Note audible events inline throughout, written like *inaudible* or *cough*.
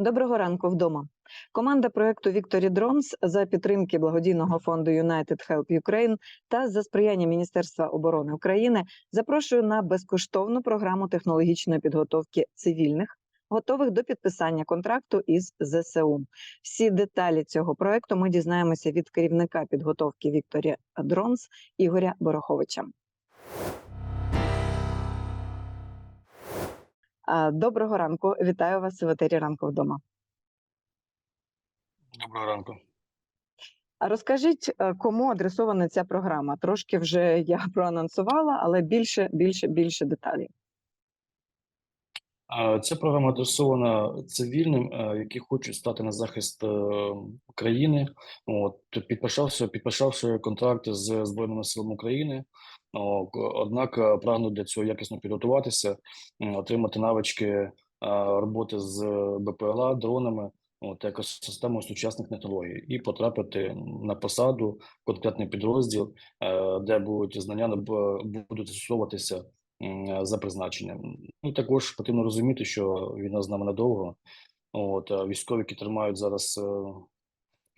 Доброго ранку вдома. Команда проекту Victory Drones за підтримки благодійного фонду United Help Ukraine та за сприяння Міністерства оборони України запрошую на безкоштовну програму технологічної підготовки цивільних, готових до підписання контракту із ЗСУ. Всі деталі цього проекту ми дізнаємося від керівника підготовки Victory Drones Ігоря Бороховича. Доброго ранку, вітаю вас в етері ранку вдома. Доброго ранку. Розкажіть, е, кому адресована ця програма? Трошки вже я *laughs* проанонсувала, але більше, більше, більше деталей. Ця програма адресована цивільним, е, які хочуть стати на захист е, країни. От підписавши, підписавши контракти з Збройними силами України. Однак е, прагнуть для цього якісно підготуватися, отримати навички роботи з БПЛА, дронами, от екосистемою сучасних технологій, і потрапити на посаду, конкретний підрозділ, де будуть знання будуть застосовуватися за призначенням. Ну також потрібно розуміти, що війна з нами надовго. От військові, які тримають зараз е,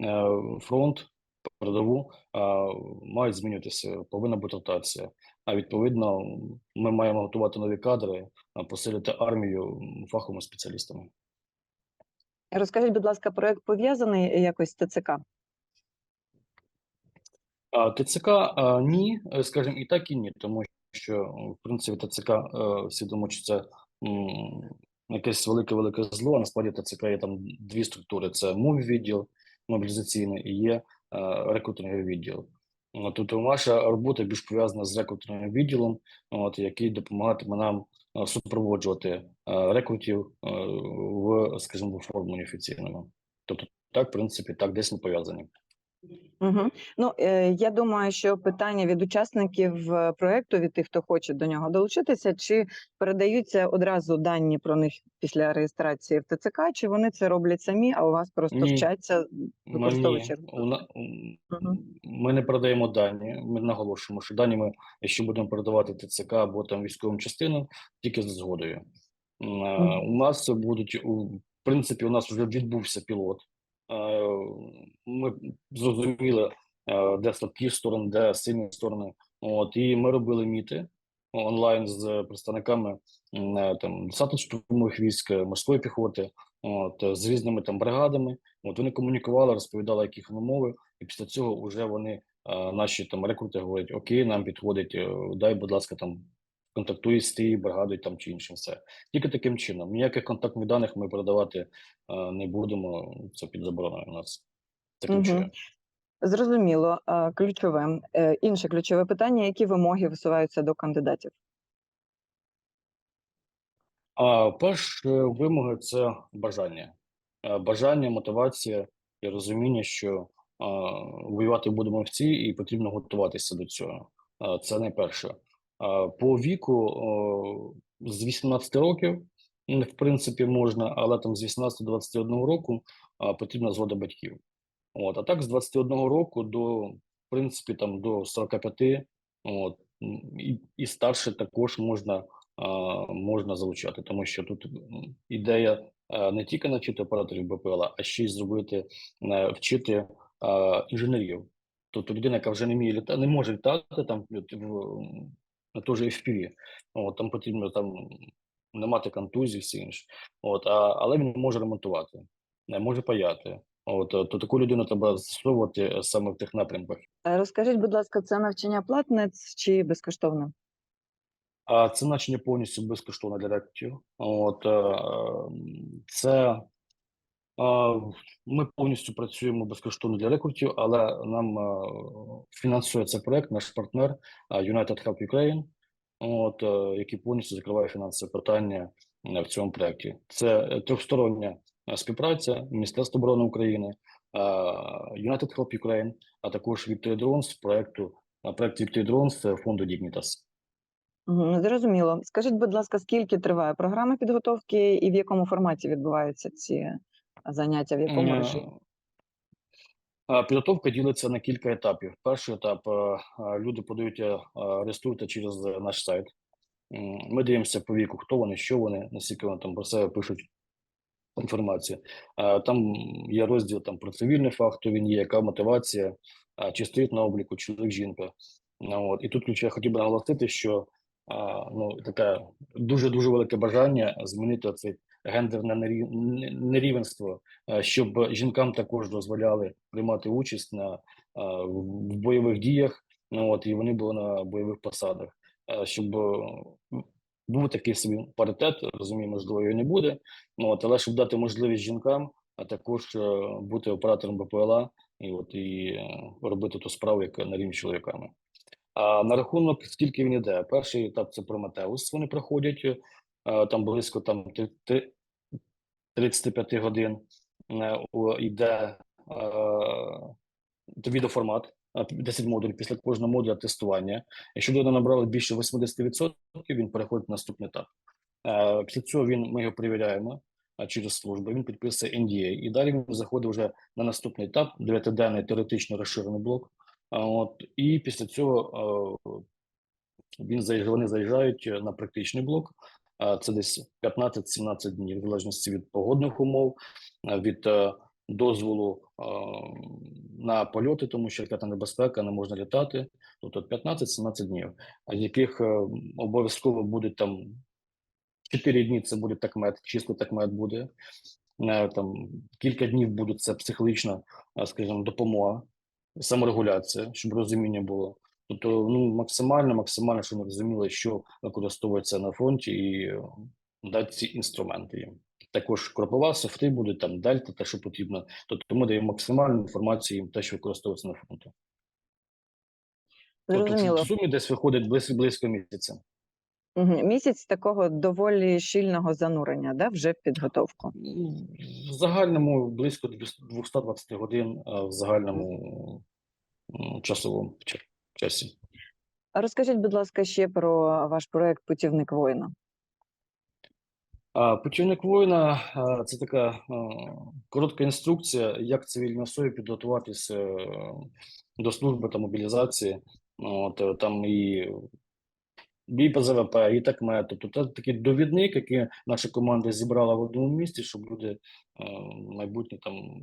е, фронт, передову, мають змінюватися. Повинна бути ротація. А відповідно, ми маємо готувати нові кадри, посилити армію фаховими спеціалістами. Розкажіть, будь ласка, проект пов'язаний якось з ТЦК? ТЦК ні, скажімо, і так і ні, тому що в принципі ТЦК е, всі думають, що це якесь велике велике зло. А насправді ТЦК є там дві структури: це мов відділ мобілізаційний і є е, рекрутинговий відділ. От, Тобто наша робота більш пов'язана з рекрутинговим відділом, от який допомагатиме нам е, супроводжувати рекрутів в, скажімо, оформленні офіційному. Тобто, так, в принципі, так десь ми пов'язані. Угу. Ну, е, я думаю, що питання від учасників е, проекту, від тих, хто хоче до нього долучитися, чи передаються одразу дані про них після реєстрації в ТЦК, чи вони це роблять самі, а у вас просто Ні. вчаться використовуючи. Мгм. Ми не передаємо дані. Ми наголошуємо, що дані ми, якщо будемо передавати ТЦК або там військовим частинам, тільки з згодою. Е, У нас будуть у принципі, у нас вже відбувся пілот. Е, Ми зрозуміли, е, де слабкі сторони, де сильні сторони. От і ми робили міти онлайн з представниками е, там 10 штурмових військ, морської піхоти, от з різними там бригадами. От вони комунікували, розповідали, які умови, і після цього вже вони, наші там рекрути, говорять: Окей, нам підходить, дай, будь ласка, там контактуй з тією бригадою там чи іншим. Все тільки таким чином. Ніяких контактних даних ми передавати е, не будемо. Це під забороною у нас. Це Мгм. ключове. Зрозуміло. А, Ключове. Е, Інше ключове питання: які вимоги висуваються до кандидатів? А перш вимоги це бажання, Е, бажання, мотивація і розуміння, що е, воювати будемо всі, і потрібно готуватися до цього. Е, Це найперше. Е, По віку е, з 18 років, в принципі, можна, але там з 18 до 21 року е, потрібна згода батьків. От, а так з 21 року до, в принципі, там до 45, от, і, і старше також можна можна залучати, тому що тут ідея не тільки навчити операторів БПЛА, а ще й зробити вчити інженерів. Тобто людина, яка вже не вміє літати, не може літати там же FPV, от, там потрібно там не мати контузії, всі інше. От, а, але він може ремонтувати, не може паяти. От, е, то таку людину треба застосовувати е, саме в тих напрямках. Розкажіть, будь ласка, це навчання платне чи безкоштовне? А це навчання повністю безкоштовне для рекрутів. От це ми повністю працюємо безкоштовно для рекрутів, але нам фінансує цей проект наш партнер United Help Ukraine, от е, який повністю закриває фінансове питання е, в цьому проекті. Це е, трьохстороння співпраця Міністерства оборони України, United Help Ukraine, а також Victory Drones проекту е, проект Victory Drones фонду Dignitas. Зрозуміло. Скажіть, будь ласка, скільки триває програма підготовки і в якому форматі відбуваються ці заняття, в якому режимі? Підготовка ділиться на кілька етапів. Перший етап е, е, люди подають е, реєструються через наш сайт. Ми дивимося по віку, хто вони, що вони, наскільки вони там про себе пишуть. інформацію. Там є розділ там про цивільний факт, хто він є, яка мотивація, чи стоїть на обліку чоловік, жінка. Ну, от. І тут я хотів би наголосити, що ну, таке дуже дуже велике бажання змінити це гендерне нерівенство, е, щоб жінкам також дозволяли приймати участь на в в бойових діях. Ну от і вони були на бойових посадах, Е, щоб е, був такий собі паритет. Розумію, можливо, його не буде. Ну от, але щоб дати можливість жінкам, а також е, бути оператором БПЛА і от і е, робити ту справу, яка на рівні чоловіками. А на рахунок, скільки він іде, перший етап це Прометеус. Вони проходять е, там близько там ти- ти- 35 годин. Е, Йде е, відеоформат, е, 10 модулів після кожного модуля тестування. Якщо людина набрала більше 80%, він переходить на наступний етап. Е, Після цього він ми його перевіряємо е, через службу. Він підписує NDA, і далі він заходить вже на наступний етап, дев'ятиденний теоретично розширений блок. От і після цього е, він вони заїжджають е, на практичний блок. Це десь 15-17 днів, в залежності від погодних умов, е, від е, дозволу е, на польоти, тому що ракетна небезпека, не можна літати. Тобто 15-17 днів, з яких обов'язково буде там 4 дні. Це буде такмет, чисто такмет буде. Там кілька днів буде це психологічна, скажімо, допомога, саморегуляція, щоб розуміння було. Тобто, ну максимально, максимально, щоб ми розуміли, що використовується на фронті, і е, дати ці інструменти їм. Також кропова, софти буде там дельта, те, що потрібно. Тобто ми даємо максимальну інформацію їм, те, що використовується на фронті. Тобто в сумі десь виходить близько близько місяця. Місяць такого доволі щільного занурення, да, вже в підготовку. В загальному близько 220 годин в загальному часовому ча- часі. Розкажіть, будь ласка, ще про ваш проект Путівник воїна. Путівник воїна це така коротка інструкція, як цивільній особі підготуватися е, до служби та мобілізації. От, е, там і бій по ЗВП, і такмет. Тобто це такий довідник, який наша команда зібрала в одному місці, щоб люди е, майбутнє там.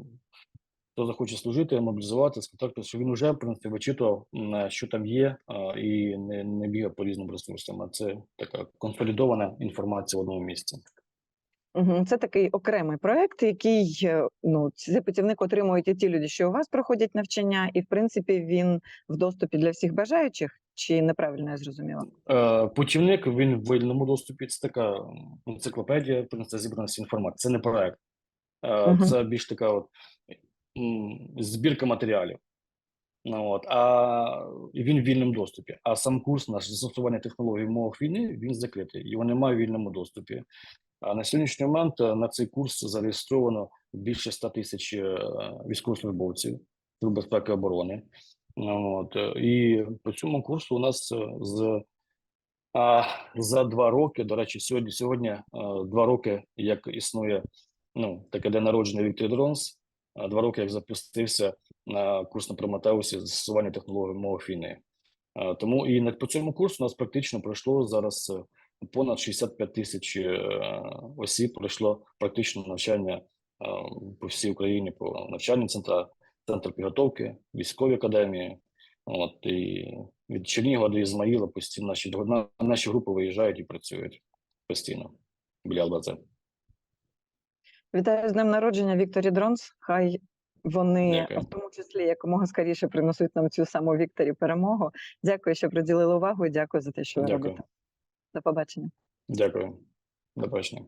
Хто захоче служити, мобілізувати, сконтакту, що він вже в принципі вичитував, що там є, і не, не бігав по різним ресурсам. А це така консолідована інформація в одному місці. Це такий окремий проект, який е, ну цей путівник отримують і ті люди, що у вас проходять навчання, і в принципі він в доступі для всіх бажаючих, чи неправильно я зрозуміла? Е, Путівник він в вільному доступі. Це така енциклопедія, зібрана інформація. Це не проект, Е, це більш така от збірка матеріалів. Ну, от, а він в вільному доступі. А сам курс наш застосування технологій в умовах війни він закритий, його немає в вільному доступі. А на сьогоднішній момент е, на цей курс зареєстровано більше 100 тисяч е, військовослужбовців Служби безпеки оборони. Ну, От, е, і по цьому курсу у нас з а, за два роки, до речі, сьогодні сьогодні е, два роки, як існує ну, таке день народження Віктор Дронс, а два роки, як запустився на курс на Прометеусі застосування технологій мови війни. Тому і по цьому курсу у нас практично пройшло зараз е, понад 65 тисяч е, осіб пройшло практично навчання по всій Україні по навчальним центрах, центр підготовки, військові академії. От і від Чернігова до Ізмаїла постійно наші на- наші групи виїжджають і працюють постійно біля ЛБЦ. Вітаю з днем народження Вікторі Дронс. Хай вони Дякую. в тому числі якомога скоріше принесуть нам цю саму Вікторі перемогу. Дякую, що приділили увагу. і Дякую за те, що ви Дякую. робите. До побачення. Дякую. До побачення.